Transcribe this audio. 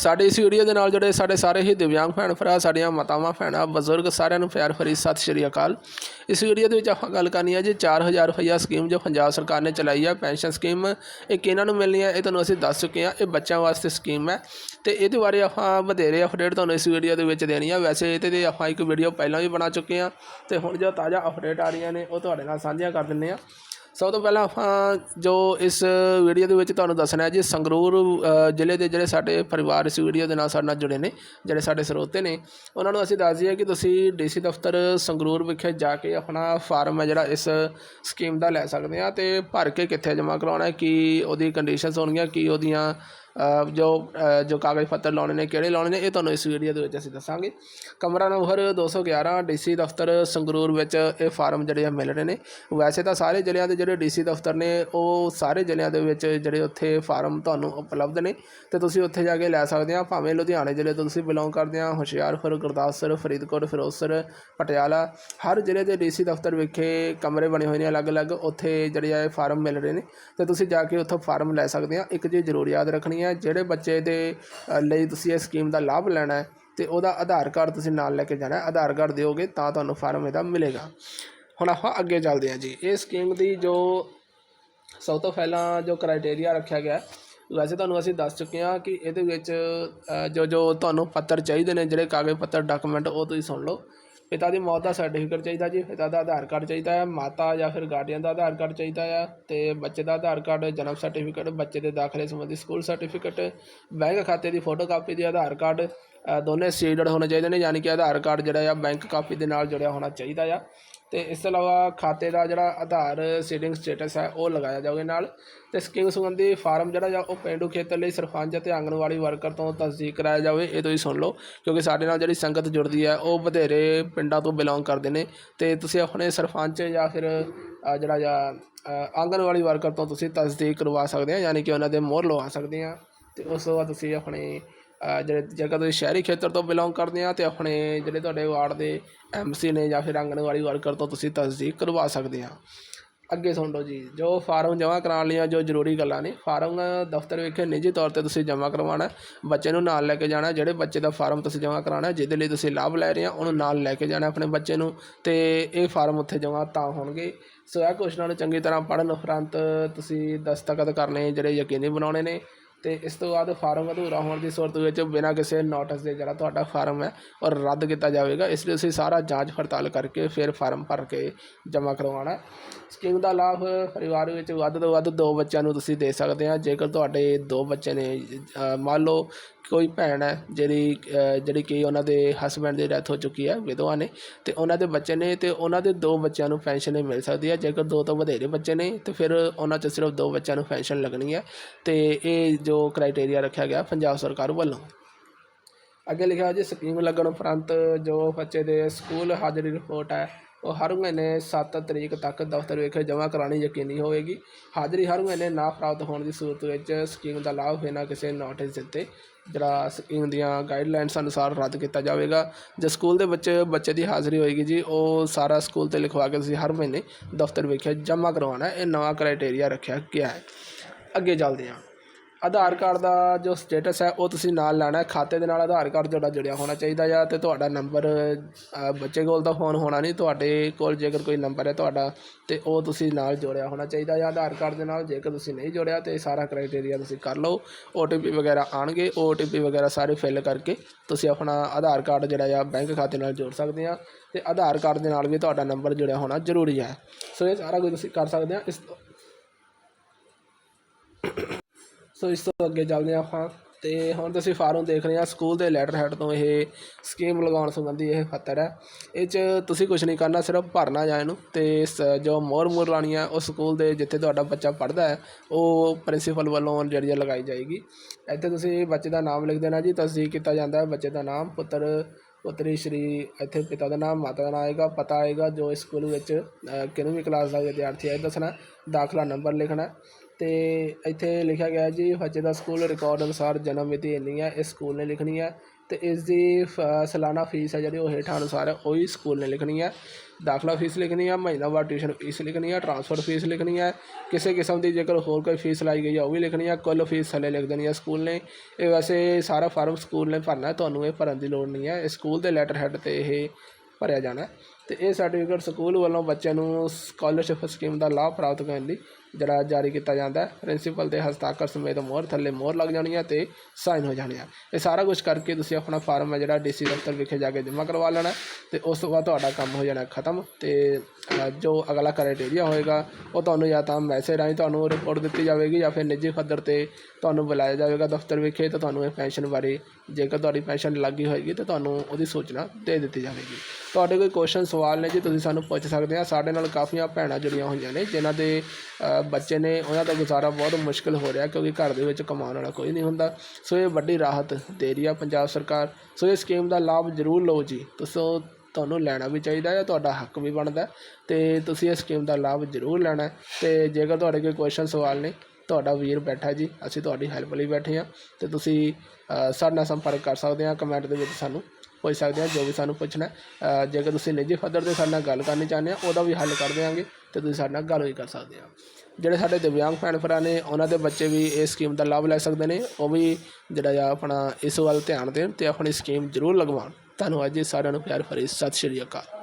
ਸਾਡੇ ਇਸ ਵੀਡੀਓ ਦੇ ਨਾਲ ਜੁੜੇ ਸਾਡੇ ਸਾਰੇ ਹੀ ਦਿਵਿਆਂਗ ਭੈਣ ਭਰਾ, ਸਾਡੀਆਂ ਮਾਤਾਵਾਂ, ਭੈਣਾਂ, ਬਜ਼ੁਰਗ ਸਾਰਿਆਂ ਨੂੰ ਪਿਆਰ ਭਰੀ ਸਤਿ ਸ਼੍ਰੀ ਅਕਾਲ। ਇਸ ਵੀਡੀਓ ਦੇ ਵਿੱਚ ਆਪਾਂ ਗੱਲ ਕਰਨੀ ਹੈ ਜੀ 4000 ਰੁਪਈਆ ਸਕੀਮ ਜੋ ਪੰਜਾਬ ਸਰਕਾਰ ਨੇ ਚਲਾਈ ਹੈ ਪੈਨਸ਼ਨ ਸਕੀਮ ਇਹ ਕਿਹਨਾਂ ਨੂੰ ਮਿਲਣੀ ਹੈ? ਇਹ ਤੁਹਾਨੂੰ ਅਸੀਂ ਦੱਸ ਚੁੱਕੇ ਹਾਂ, ਇਹ ਬੱਚਿਆਂ ਵਾਸਤੇ ਸਕੀਮ ਹੈ। ਤੇ ਇਹਦੇ ਬਾਰੇ ਆਪਾਂ ਵਧੇਰੇ ਅਪਡੇਟ ਤੁਹਾਨੂੰ ਇਸ ਵੀਡੀਓ ਦੇ ਵਿੱਚ ਦੇਣੀ ਹੈ ਵੈਸੇ ਇਹਦੇ ਤੇ ਆਪਾਂ ਇੱਕ ਵੀਡੀਓ ਪਹਿਲਾਂ ਵੀ ਬਣਾ ਚੁੱਕੇ ਹਾਂ। ਤੇ ਹੁਣ ਜੋ ਤਾਜ਼ਾ ਅਪਡੇਟ ਆ ਰਹੀਆਂ ਨੇ, ਉਹ ਤੁਹਾਡੇ ਨਾਲ ਸਾਂਝੀਆਂ ਕਰ ਦਿੰਦੇ ਹਾਂ। ਸਭ ਤੋਂ ਪਹਿਲਾਂ ਆਪਾਂ ਜੋ ਇਸ ਵੀਡੀਓ ਦੇ ਵਿੱਚ ਤੁਹਾਨੂੰ ਦੱਸਣਾ ਹੈ ਜੀ, ਸੰਗਰੂਰ ਜ਼ਿਲ੍ਹੇ ਦੇ ਜਿਹੜੇ ਸਾਡੇ ਪਰਿਵਾਰ ਇਸ ਵੀਡੀਓ ਦੇ ਨਾਲ ਸਾਡੇ ਨਾਲ ਜੁੜੇ ਨੇ, ਜਿਹੜੇ ਸਾਡੇ ਸਰੋਤੇ ਨੇ, ਉਹਨਾਂ ਨੂੰ ਅਸੀਂ ਦੱਸ ਦਈਏ ਕਿ ਤੁਸੀਂ ਡੀਸੀ ਦਫ਼ਤਰ ਸੰਗਰੂਰ ਵਿਖੇ ਜਾ ਕੇ ਆਪਣਾ ਫਾਰਮ ਹੈ ਜਿਹੜਾ ਇਸ ਸਕੀਮ ਦਾ ਲੈ ਸਕਦੇ ਆ ਤੇ ਭਰ ਕੇ ਕਿੱਥੇ ਜਮ੍ਹਾਂ ਕਰਾਉਣਾ ਹੈ, ਕੀ ਉਹਦੀ ਕੰਡੀਸ਼ਨਸ ਹੋਣਗੀਆਂ, ਕੀ ਉਹਦੀਆਂ ਜੋ ਜੋ ਕਾਗਜ਼ ਪੱਤਰ ਲਾਉਣੇ ਨੇ, ਕਿਹੜੇ ਲਾਉਣੇ ਨੇ, ਇਹ ਤੁਹਾਨੂੰ ਇਸ ਵੀਡੀਓ ਦੇ ਵਿੱਚ ਅਸੀਂ ਦੱਸਾਂਗੇ। ਕਮਰਾ ਨੰਬਰ 211 ਡੀਸੀ ਦਫ਼ਤਰ ਸੰਗਰੂਰ ਵਿੱਚ ਇਹ ਫਾਰਮ ਜਿਹੜੇ ਆ ਮਿਲ ਰਹੇ ਨੇ। ਵੈਸੇ ਤਾਂ ਸਾਰੇ ਜ਼ਿਲ੍ਹਿਆਂ ਦੇ ਜਿਹੜੇ ਡੀਸੀ ਦਫ਼ਤਰ ਨੇ, ਉਹ ਸਾਰੇ ਜ਼ਿਲ੍ਹਿਆਂ ਦੇ ਵਿੱਚ ਜਿਹੜੇ ਉੱਥੇ ਫਾਰਮ ਤੁਹਾਨੂੰ ਉਪਲਬਧ ਨੇ ਤੇ ਤੁਸੀਂ ਉੱਥੇ ਜਾ ਕੇ ਲੈ ਸਕਦੇ ਆ। ਭਾਵੇਂ ਲੁਧਿਆਣੇ ਜ਼ਿਲ੍ਹੇ ਤੋਂ ਤੁਸੀਂ ਬਿਲੋਂਗ ਕਰਦੇ ਆ, ਹੁਸ਼ਿਆਰਪੁਰ, ਗੁਰਦਾਸਪੁਰ, ਫਰੀਦਕੋਟ, ਫਿਰੋਜ਼ਪੁਰ, ਪਟਿਆਲਾ, ਹਰ ਜ਼ਿਲ੍ਹੇ ਦੇ ਡੀਸੀ ਦਫ਼ਤਰ ਵਿਖੇ ਕਮਰੇ ਬਣੇ ਹੋਏ ਨੇ ਅਲੱਗ-ਅਲੱਗ। ਉੱਥੇ ਜਿਹੜੇ ਆ ਇਹ ਫਾਰਮ ਮਿਲ ਰਹੇ ਨੇ ਤੇ ਤੁਸੀਂ ਜਾ ਕੇ ਉੱਥੋਂ ਫਾਰਮ ਲੈ ਸਕਦੇ ਆ। ਇੱਕ ਚੀਜ਼ ਜ਼ਰੂਰ ਯਾਦ ਰੱਖਣੀ ਹੈ ਜਿਹੜੇ ਬੱਚੇ ਦੇ ਲਈ ਤੁਸੀਂ ਇਹ ਸਕੀਮ ਦਾ ਲਾਭ ਲੈਣਾ ਹੈ ਤੇ ਉਹਦਾ ਆਧਾਰ ਕਾਰਡ ਤੁਸੀਂ ਨਾਲ ਲੈ ਕੇ ਜਾਣਾ ਹੈ। ਆਧਾਰ ਕਾਰਡ ਦਿਓਗੇ ਤਾਂ ਤੁਹਾਨੂੰ ਫਾਰਮ ਇਹਦਾ ਮਿਲੇਗਾ। ਹੁਣ ਆਪਾਂ ਅੱਗੇ ਚੱਲਦੇ ਹਾਂ ਜੀ। ਇਹ ਸਕੀਮ ਦੀ ਜੋ ਸਭ ਤੋਂ ਪਹਿਲਾਂ ਜੋ ਕ੍ਰਾਈਟੇਰੀਆ ਰੱਖਿਆ ਗਿਆ ਵੈਸੇ ਤੁਹਾਨੂੰ ਅਸੀਂ ਦੱਸ ਚੁੱਕੇ ਹਾਂ ਕਿ ਇਹਦੇ ਵਿੱਚ ਜੋ ਜੋ ਤੁਹਾਨੂੰ ਪੱਤਰ ਚਾਹੀਦੇ ਨੇ, ਜਿਹੜੇ ਕਾਗਜ਼ ਪੱਤਰ ਡਾਕੂਮੈਂਟ ਉਹ ਤੁਸੀਂ ਸੁਣ ਲਓ। ਪਿਤਾ ਦੀ ਮੌਤ ਦਾ ਸਰਟੀਫਿਕੇਟ ਚਾਹੀਦਾ ਜੀ, ਪਿਤਾ ਦਾ ਆਧਾਰ ਕਾਰਡ ਚਾਹੀਦਾ ਹੈ, ਮਾਤਾ ਜਾਂ ਫਿਰ ਗਾਰਡੀਅਨ ਦਾ ਆਧਾਰ ਕਾਰਡ ਚਾਹੀਦਾ ਹੈ ਅਤੇ ਬੱਚੇ ਦਾ ਆਧਾਰ ਕਾਰਡ, ਜਨਮ ਸਰਟੀਫਿਕੇਟ ਬੱਚੇ ਦੇ ਦਾਖਲੇ ਸੰਬੰਧੀ ਸਕੂਲ ਸਰਟੀਫਿਕੇਟ ਬੈਂਕ ਖਾਤੇ ਦੀ ਫੋਟੋ ਕਾਪੀ ਦੀ ਆਧਾਰ ਕਾਰਡ ਦੋਨੇ ਸੀਲਡ ਹੋਣੇ ਚਾਹੀਦੇ ਨੇ, ਯਾਨੀ ਕਿ ਆਧਾਰ ਕਾਰਡ ਜਿਹੜਾ ਆ ਬੈਂਕ ਕਾਪੀ ਦੇ ਨਾਲ ਜੁੜਿਆ ਹੋਣਾ ਚਾਹੀਦਾ ਆ। ਤੇ ਇਸ ਤੋਂ ਇਲਾਵਾ ਖਾਤੇ ਦਾ ਜਿਹੜਾ ਆਧਾਰ ਸੀਡਿੰਗ ਸਟੇਟਸ ਹੈ, ਉਹ ਲਗਾਇਆ ਜਾਵੇ ਨਾਲ। ਤੇ ਸਕੀਮ ਸੰਬੰਧੀ ਫਾਰਮ ਜਿਹੜਾ ਆ ਉਹ ਪਿੰਡੂ ਖੇਤਰ ਲਈ ਸਰਪੰਚ ਅਤੇ ਆਂਗਣਵਾੜੀ ਵਰਕਰ ਤੋਂ ਤਸਦੀਕ ਕਰਾਇਆ ਜਾਵੇ, ਇਹ ਤੁਸੀਂ ਸੁਣ ਲਓ। ਕਿਉਂਕਿ ਸਾਡੇ ਨਾਲ ਜਿਹੜੀ ਸੰਗਤ ਜੁੜਦੀ ਹੈ, ਉਹ ਬਥੇਰੇ ਪਿੰਡਾਂ ਤੋਂ ਬਿਲੋਂਗ ਕਰਦੇ ਨੇ। ਤੇ ਤੁਸੀਂ ਆਪਣੇ ਸਰਪੰਚ ਜਾਂ ਫਿਰ ਜਿਹੜਾ ਜਾਂ ਆਂਗਣਵਾੜੀ ਵਰਕਰ ਤੋਂ ਤੁਸੀਂ ਤਸਦੀਕ ਕਰਵਾ ਸਕਦੇ ਆ, ਯਾਨੀ ਕਿ ਉਹਨਾਂ ਦੇ ਮੋਹਰ ਲਵਾ ਸਕਦੇ ਆ। ਤੇ ਉਸ ਤੋਂ ਬਾਅਦ ਤੁਸੀਂ ਆਪਣੇ ਜਿਹੜੇ ਜੇਕਰ ਤੁਸੀਂ ਸ਼ਹਿਰੀ ਖੇਤਰ ਤੋਂ ਬਿਲੋਂਗ ਕਰਦੇ ਆ ਤੇ ਆਪਣੇ ਜਿਹੜੇ ਤੁਹਾਡੇ ਵਾਰਡ ਦੇ ਐਮਸੀ ਨੇ ਜਾਂ ਫਿਰ ਆਂਗਣਵਾੜੀ ਵਰਕਰ ਤੋਂ ਤੁਸੀਂ ਤਸਦੀਕ ਕਰਵਾ ਸਕਦੇ ਆ। ਅੱਗੇ ਸੁਣ ਲਓ ਜੀ, ਜੋ ਫਾਰਮ ਜਮ੍ਹਾਂ ਕਰਾਉਣ ਲਈਆਂ ਜੋ ਜ਼ਰੂਰੀ ਗੱਲਾਂ ਨੇ ਫਾਰਮ ਦਫ਼ਤਰ ਵਿਖੇ ਨਿੱਜੀ ਤੌਰ ਤੇ ਤੁਸੀਂ ਜਮ੍ਹਾਂ ਕਰਵਾਉਣਾ ਬੱਚੇ ਨੂੰ ਨਾਲ ਲੈ ਕੇ ਜਾਣਾ ਜਿਹੜੇ ਬੱਚੇ ਦਾ ਫਾਰਮ ਤੁਸੀਂ ਜਮ੍ਹਾਂ ਕਰਾਉਣਾ ਜਿਹਦੇ ਲਈ ਤੁਸੀਂ ਲਾਭ ਲੈ ਰਹੇ ਆ, ਉਹਨੂੰ ਨਾਲ ਲੈ ਕੇ ਜਾਣਾ ਆਪਣੇ ਬੱਚੇ ਨੂੰ ਤੇ ਇਹ ਫਾਰਮ ਉੱਥੇ ਜਮ੍ਹਾਂ ਤਾਂ ਹੋਣਗੇ। ਸੋ ਇਹ ਕੁਐਸਚਨਾਂ ਨੂੰ ਚੰਗੀ ਤਰ੍ਹਾਂ ਪੜ੍ਹਨ ਉਪਰੰਤ ਤੁਸੀਂ ਦਸਤਖਤ ਕਰਨੇ ਜਿਹੜੇ ਯਕੀਨੀ ਬਣਾਉਣੇ ਨੇ ਅਤੇ ਇਸ ਤੋਂ ਬਾਅਦ ਫਾਰਮ ਅਧੂਰਾ ਹੋਣ ਦੀ ਸੂਰਤ ਵਿੱਚ ਬਿਨਾਂ ਕਿਸੇ ਨੋਟਿਸ ਦੇ ਜਿਹੜਾ ਤੁਹਾਡਾ ਫਾਰਮ ਹੈ ਉਹ ਰੱਦ ਕੀਤਾ ਜਾਵੇਗਾ। ਇਸ ਲਈ ਤੁਸੀਂ ਸਾਰਾ ਜਾਂਚ ਪੜਤਾਲ ਕਰਕੇ ਫਿਰ ਫਾਰਮ ਭਰ ਕੇ ਜਮ੍ਹਾਂ ਕਰਵਾਉਣਾ। ਸਕੀਮ ਦਾ ਲਾਭ ਪਰਿਵਾਰ ਵਿੱਚ ਵੱਧ ਤੋਂ ਵੱਧ ਦੋ ਬੱਚਿਆਂ ਨੂੰ ਤੁਸੀਂ ਦੇ ਸਕਦੇ ਆ ਜੇਕਰ ਤੁਹਾਡੇ ਦੋ ਬੱਚੇ ਨੇ ਮੰਨ ਲਓ ਕੋਈ ਭੈਣ ਹੈ ਜਿਹੜੀ ਜਿਹੜੀ ਕਿ ਉਹਨਾਂ ਦੇ ਹਸਬੈਂਡ ਦੀ ਡੈਥ ਹੋ ਚੁੱਕੀ ਹੈ, ਵਿਧਵਾ ਨੇ, ਤੇ ਉਹਨਾਂ ਦੇ ਬੱਚੇ ਨੇ, ਤੇ ਉਹਨਾਂ ਦੇ ਦੋ ਬੱਚਿਆਂ ਨੂੰ ਪੈਨਸ਼ਨ ਮਿਲ ਸਕਦੀ ਹੈ। ਜੇਕਰ ਦੋ ਤੋਂ ਵਧੇਰੇ ਬੱਚੇ ਨੇ, ਤੇ ਫਿਰ ਉਹਨਾਂ 'ਚ ਸਿਰਫ ਦੋ ਬੱਚਿਆਂ ਨੂੰ ਪੈਨਸ਼ਨ ਲੱਗਣੀ ਹੈ। ਤੇ ਇਹ ਜੋ ਕ੍ਰਾਈਟੇਰੀਆ ਰੱਖਿਆ ਗਿਆ ਪੰਜਾਬ ਸਰਕਾਰ ਵੱਲੋਂ। ਅੱਗੇ ਲਿਖਿਆ ਹੋਇਆ ਜੀ, ਸਕੀਮ ਲੱਗਣ ਉਪਰੰਤ ਜੋ ਬੱਚੇ ਦੇ ਸਕੂਲ ਹਾਜ਼ਰੀ ਰਿਪੋਰਟ ਹੈ, ਉਹ ਹਰ ਮਹੀਨੇ 7 ਤਰੀਕ ਤੱਕ ਦਫ਼ਤਰ ਵਿਖੇ ਜਮ੍ਹਾਂ ਕਰਾਉਣੀ ਯਕੀਨੀ ਹੋਵੇਗੀ। ਹਾਜ਼ਰੀ ਹਰ ਮਹੀਨੇ ਨਾ ਪ੍ਰਾਪਤ ਹੋਣ ਦੀ ਸੂਰਤ ਵਿੱਚ ਸਕੀਮ ਦਾ ਲਾਭ ਬਿਨਾਂ ਕਿਸੇ ਨੋਟਿਸ ਦਿੱਤੇ, ਜਿਹੜਾ ਸਕੀਮ ਦੀਆਂ ਗਾਈਡਲਾਈਨਸ ਅਨੁਸਾਰ ਰੱਦ ਕੀਤਾ ਜਾਵੇਗਾ। ਜੇ ਸਕੂਲ ਦੇ ਵਿੱਚ ਬੱਚੇ ਦੀ ਹਾਜ਼ਰੀ ਹੋਏਗੀ ਜੀ, ਉਹ ਸਾਰਾ ਸਕੂਲ ਤੇ ਲਿਖਵਾ ਕੇ ਤੁਸੀਂ ਹਰ ਮਹੀਨੇ ਦਫ਼ਤਰ ਵਿਖੇ ਜਮ੍ਹਾਂ ਕਰਵਾਉਣਾ ਇਹ ਨਵਾਂ ਕ੍ਰਾਈਟੇਰੀਆ ਰੱਖਿਆ ਗਿਆ ਹੈ। ਅੱਗੇ ਚੱਲਦੇ ਹਾਂ। ਆਧਾਰ ਕਾਰਡ ਦਾ ਜੋ ਸਟੇਟਸ ਹੈ, ਉਹ ਤੁਸੀਂ ਨਾਲ ਲੈਣਾ ਖਾਤੇ ਦੇ ਨਾਲ ਆਧਾਰ ਕਾਰਡ ਤੁਹਾਡਾ ਜੁੜਿਆ ਹੋਣਾ ਚਾਹੀਦਾ ਆ ਤੇ ਤੁਹਾਡਾ ਨੰਬਰ ਬੱਚੇ ਕੋਲ ਤਾਂ ਫੋਨ ਹੋਣਾ ਨਹੀਂ, ਤੁਹਾਡੇ ਕੋਲ ਜੇਕਰ ਕੋਈ ਨੰਬਰ ਹੈ ਤੁਹਾਡਾ, ਤੇ ਉਹ ਤੁਸੀਂ ਨਾਲ ਜੋੜਿਆ ਹੋਣਾ ਚਾਹੀਦਾ ਆ ਆਧਾਰ ਕਾਰਡ ਦੇ ਨਾਲ ਜੇਕਰ ਤੁਸੀਂ ਨਹੀਂ ਜੋੜਿਆ, ਤੇ ਸਾਰਾ ਕ੍ਰਾਈਟੇਰੀਆ ਤੁਸੀਂ ਕਰ ਲਓ। ਓਟੀਪੀ ਵਗੈਰਾ ਆਣਗੇ ਓਟੀਪੀ ਵਗੈਰਾ ਸਾਰੇ ਫਿਲ ਕਰਕੇ ਤੁਸੀਂ ਆਪਣਾ ਆਧਾਰ ਕਾਰਡ ਜਿਹੜਾ ਆ ਬੈਂਕ ਖਾਤੇ ਨਾਲ ਜੋੜ ਸਕਦੇ ਆ ਤੇ ਆਧਾਰ ਕਾਰਡ ਦੇ ਨਾਲ ਵੀ ਤੁਹਾਡਾ ਨੰਬਰ ਜੁੜਿਆ ਹੋਣਾ ਜ਼ਰੂਰੀ ਹੈ। ਸੋ ਇਹ ਸਾਰਾ ਕੁਝ ਤੁਸੀਂ ਕਰ ਸਕਦੇ ਆ। ਇਸ ਤੋਂ ਸੋ ਇਸ ਤੋਂ ਅੱਗੇ ਚੱਲਦੇ ਹਾਂ ਆਪਾਂ। ਤੇ ਹੁਣ ਤੁਸੀਂ ਫਾਰਮ ਦੇਖ ਰਹੇ ਆ ਸਕੂਲ ਦੇ ਲੈਟਰ ਹੈਡ ਤੋਂ ਇਹ ਸਕੀਮ ਲਗਾਉਣ ਸੰਬੰਧੀ ਇਹ ਪੱਤਰ ਹੈ। ਇਹ 'ਚ ਤੁਸੀਂ ਕੁਝ ਨਹੀਂ ਕਰਨਾ ਸਿਰਫ ਭਰਨਾ ਜਾਂ ਇਹਨੂੰ। ਤੇ ਸ- ਜੋ ਮੋਹਰ ਮੋਹਰ ਲਾਉਣੀ ਹੈ ਉਹ ਸਕੂਲ ਦੇ ਜਿੱਥੇ ਤੁਹਾਡਾ ਬੱਚਾ ਪੜ੍ਹਦਾ ਹੈ ਉਹ ਪ੍ਰਿੰਸੀਪਲ ਵੱਲੋਂ ਜਿਹੜੀ ਹੈ ਲਗਾਈ ਜਾਏਗੀ। ਇੱਥੇ ਤੁਸੀਂ ਬੱਚੇ ਦਾ ਨਾਮ ਲਿਖ ਦੇਣਾ ਜੀ ਤਸਦੀਕ ਕੀਤਾ ਜਾਂਦਾ ਹੈ ਬੱਚੇ ਦਾ ਨਾਮ ਪੁੱਤਰ ਪੁੱਤਰੀ ਸ਼੍ਰੀ ਇੱਥੇ ਪਿਤਾ ਦਾ ਨਾਮ ਮਾਤਾ ਦਾ ਨਾਮ ਆਏਗਾ ਪਤਾ ਆਏਗਾ ਜੋ ਇਸ ਸਕੂਲ ਵਿੱਚ ਅ, ਵੀ ਕਲਾਸ ਦਾ ਵਿਦਿਆਰਥੀ ਹੈ ਇਹ ਦੱਸਣਾ ਦਾਖਲਾ ਨੰਬਰ ਲਿਖਣਾ ਅਤੇ ਇੱਥੇ ਲਿਖਿਆ ਗਿਆ ਜੀ ਬੱਚੇ ਦਾ ਸਕੂਲ ਰਿਕਾਰਡ ਅਨੁਸਾਰ ਜਨਮ ਮਿਤੀ ਇੰਨੀ ਹੈ, ਇਸ ਸਕੂਲ ਨੇ ਲਿਖਣੀ ਹੈ ਅਤੇ ਇਸ ਦੀ ਫ- ਸਾਲਾਨਾ ਫੀਸ ਹੈ ਜਿਹੜੀ ਉਹ ਹੇਠਾਂ ਅਨੁਸਾਰ ਹੈ, ਉਹੀ ਸਕੂਲ ਨੇ ਲਿਖਣੀ ਹੈ। ਦਾਖਲਾ ਫੀਸ ਲਿਖਣੀ ਹੈ ਮਹੀਨਾਵਾਰ ਟਿਊਸ਼ਨ ਫੀਸ ਲਿਖਣੀ ਹੈ ਟਰਾਂਸਫਰ ਫੀਸ ਲਿਖਣੀ ਹੈ, ਕਿਸੇ ਕਿਸਮ ਦੀ ਜੇਕਰ ਹੋਰ ਕੋਈ ਫੀਸ ਲਾਈ ਗਈ ਹੈ, ਉਹ ਵੀ ਲਿਖਣੀ ਹੈ, ਕੁੱਲ ਫੀਸ ਥੱਲੇ ਲਿਖ ਦੇਣੀ ਹੈ ਸਕੂਲ ਨੇ। ਇਹ ਵੈਸੇ ਸਾਰਾ ਫਾਰਮ ਸਕੂਲ ਨੇ ਭਰਨਾ, ਤੁਹਾਨੂੰ ਇਹ ਭਰਨ ਦੀ ਲੋੜ ਨਹੀਂ ਹੈ ਇਹ ਸਕੂਲ ਦੇ ਲੈਟਰ ਹੈੱਡ ਤੇ ਇਹ ਭਰਿਆ ਜਾਣਾ ਤੇ ਇਹ ਸਰਟੀਫਿਕੇਟ ਸਕੂਲ ਵੱਲੋਂ ਬੱਚਿਆਂ ਨੂੰ ਸਕਾਲਰਸ਼ਿਪ ਸਕੀਮ ਦਾ ਲਾਭ ਪ੍ਰਾਪਤ ਕਰਨ ਲਈ ਜਿਹੜਾ ਜਾਰੀ ਕੀਤਾ ਜਾਂਦਾ ਹੈ। ਪ੍ਰਿੰਸੀਪਲ ਦੇ ਹਸਤਾਖਰ ਸਮੇਤ ਮੋਹਰ ਥੱਲੇ ਮੋਹਰ ਲੱਗ ਜਾਣੀ ਹੈ ਤੇ ਸਾਈਨ ਹੋ ਜਾਣੇ ਆ। ਇਹ ਸਾਰਾ ਕੁਝ ਕਰਕੇ ਤੁਸੀਂ ਆਪਣਾ ਫਾਰਮ ਹੈ ਜਿਹੜਾ ਡੀਸੀ ਦਫ਼ਤਰ ਵਿਖੇ ਜਾ ਕੇ ਜਮ੍ਹਾਂ ਕਰਵਾ ਲੈਣਾ ਹੈ ਤੇ ਉਸ ਤੋਂ ਬਾਅਦ ਤੁਹਾਡਾ ਕੰਮ ਹੋ ਜਾਣਾ ਖਤਮ ਤੇ ਜੋ ਅਗਲਾ ਕ੍ਰਾਈਟੇਰੀਆ ਹੋਏਗਾ ਉਹ ਤੁਹਾਨੂੰ ਜਾਂ ਤਾਂ ਮੈਸੇਜ ਰਾਹੀਂ ਤੁਹਾਨੂੰ ਰਿਪੋਰਟ ਦਿੱਤੀ ਜਾਵੇਗੀ ਜਾਂ ਫਿਰ ਨਿੱਜੀ ਪੱਧਰ ਤੇ ਤੁਹਾਨੂੰ ਬੁਲਾਇਆ ਜਾਵੇਗਾ ਦਫ਼ਤਰ ਵਿਖੇ ਤੇ ਤੁਹਾਨੂੰ ਇਹ ਪੈਨਸ਼ਨ ਬਾਰੇ ਜੇਕਰ ਤੁਹਾਡੀ ਪੈਨਸ਼ਨ ਲੱਗੀ ਹੋਏਗੀ ਤੇ ਤੁਹਾਨੂੰ ਉਹਦੀ ਸੂਚਨਾ ਦੇ ਦਿੱਤੀ ਜਾਵੇਗੀ। ਤੁਹਾਡੇ ਕੋਈ ਕੁਐਸਚਨ ਸਵਾਲ ਨੇ ਜੀ, ਤੁਸੀਂ ਸਾਨੂੰ ਪੁੱਛ ਸਕਦੇ ਆ। ਸਾਡੇ ਨਾਲ ਕਾਫੀਆਂ ਭੈਣਾਂ ਜੁੜੀਆਂ ਹੋਈਆਂ ਨੇ, ਜਿਨ੍ਹਾਂ ਦੇ ਬੱਚੇ ਨੇ, ਉਹਨਾਂ ਦਾ ਗੁਜ਼ਾਰਾ ਬਹੁਤ ਮੁਸ਼ਕਲ ਹੋ ਰਿਹਾ, ਕਿਉਂਕਿ ਘਰ ਦੇ ਵਿੱਚ ਕਮਾਉਣ ਵਾਲਾ ਕੋਈ ਨਹੀਂ ਹੁੰਦਾ। ਸੋ ਇਹ ਵੱਡੀ ਰਾਹਤ ਦੇ ਰਹੀ ਆ ਪੰਜਾਬ ਸਰਕਾਰ। ਸੋ ਇਹ ਸਕੀਮ ਦਾ ਲਾਭ ਜ਼ਰੂਰ ਲਓ ਜੀ। ਤੁਸੀਂ ਤੁਹਾਨੂੰ ਲੈਣਾ ਵੀ ਚਾਹੀਦਾ ਹੈ, ਤੁਹਾਡਾ ਹੱਕ ਵੀ ਬਣਦਾ ਹੈ, ਤੇ ਤੁਸੀਂ ਇਸ ਸਕੀਮ ਦਾ ਲਾਭ ਜ਼ਰੂਰ ਲੈਣਾ ਹੈ। ਤੇ ਜੇਕਰ ਤੁਹਾਡੇ ਕੋਈ ਕੁਐਸਚਨ ਸਵਾਲ ਨੇ, ਤੁਹਾਡਾ ਵੀਰ ਬੈਠਾ ਜੀ, ਅਸੀਂ ਤੁਹਾਡੀ ਹੈਲਪ ਲਈ ਬੈਠੇ ਹਾਂ। ਤੇ ਤੁਸੀਂ ਸਾਡੇ ਨਾਲ ਸੰਪਰਕ ਕਰ ਸਕਦੇ ਆ ਕਮੈਂਟ ਦੇ ਵਿੱਚ ਸਾਨੂੰ ਪੁੱਛ ਸਕਦੇ ਆ, ਜੋ ਵੀ ਸਾਨੂੰ ਪੁੱਛਣਾ ਜੇਕਰ ਤੁਸੀਂ ਨਿੱਜੀ ਪੱਧਰ ਤੇ ਸਾਡੇ ਨਾਲ ਗੱਲ ਕਰਨੀ ਚਾਹੁੰਦੇ ਆ, ਉਹਦਾ ਵੀ ਹੱਲ ਕਰ ਦਿਆਂਗੇ ਤੇ ਤੁਸੀਂ ਸਾਡੇ ਨਾਲ ਗੱਲ ਵੀ ਕਰ ਸਕਦੇ ਆ। ਜਿਹੜੇ ਸਾਡੇ ਦਿਵਿਆਂਗ ਭੈਣ ਭਰਾ ਨੇ, ਉਹਨਾਂ ਦੇ ਬੱਚੇ ਵੀ ਇਸ ਸਕੀਮ ਦਾ ਲਾਭ ਲੈ ਸਕਦੇ ਨੇ। ਉਹ ਵੀ ਜਿਹੜਾ ਆ ਆਪਣਾ ਇਸ ਵੱਲ ਧਿਆਨ ਦੇਣ ਤੇ ਆਪਣੀ ਸਕੀਮ ਜ਼ਰੂਰ ਲਗਵਾਉਣ। ਤੁਹਾਨੂੰ ਅੱਜ ਸਾਰਿਆਂ ਨੂੰ, ਪਿਆਰ ਭਰੀ ਸਤਿ ਸ਼੍ਰੀ ਅਕਾਲ।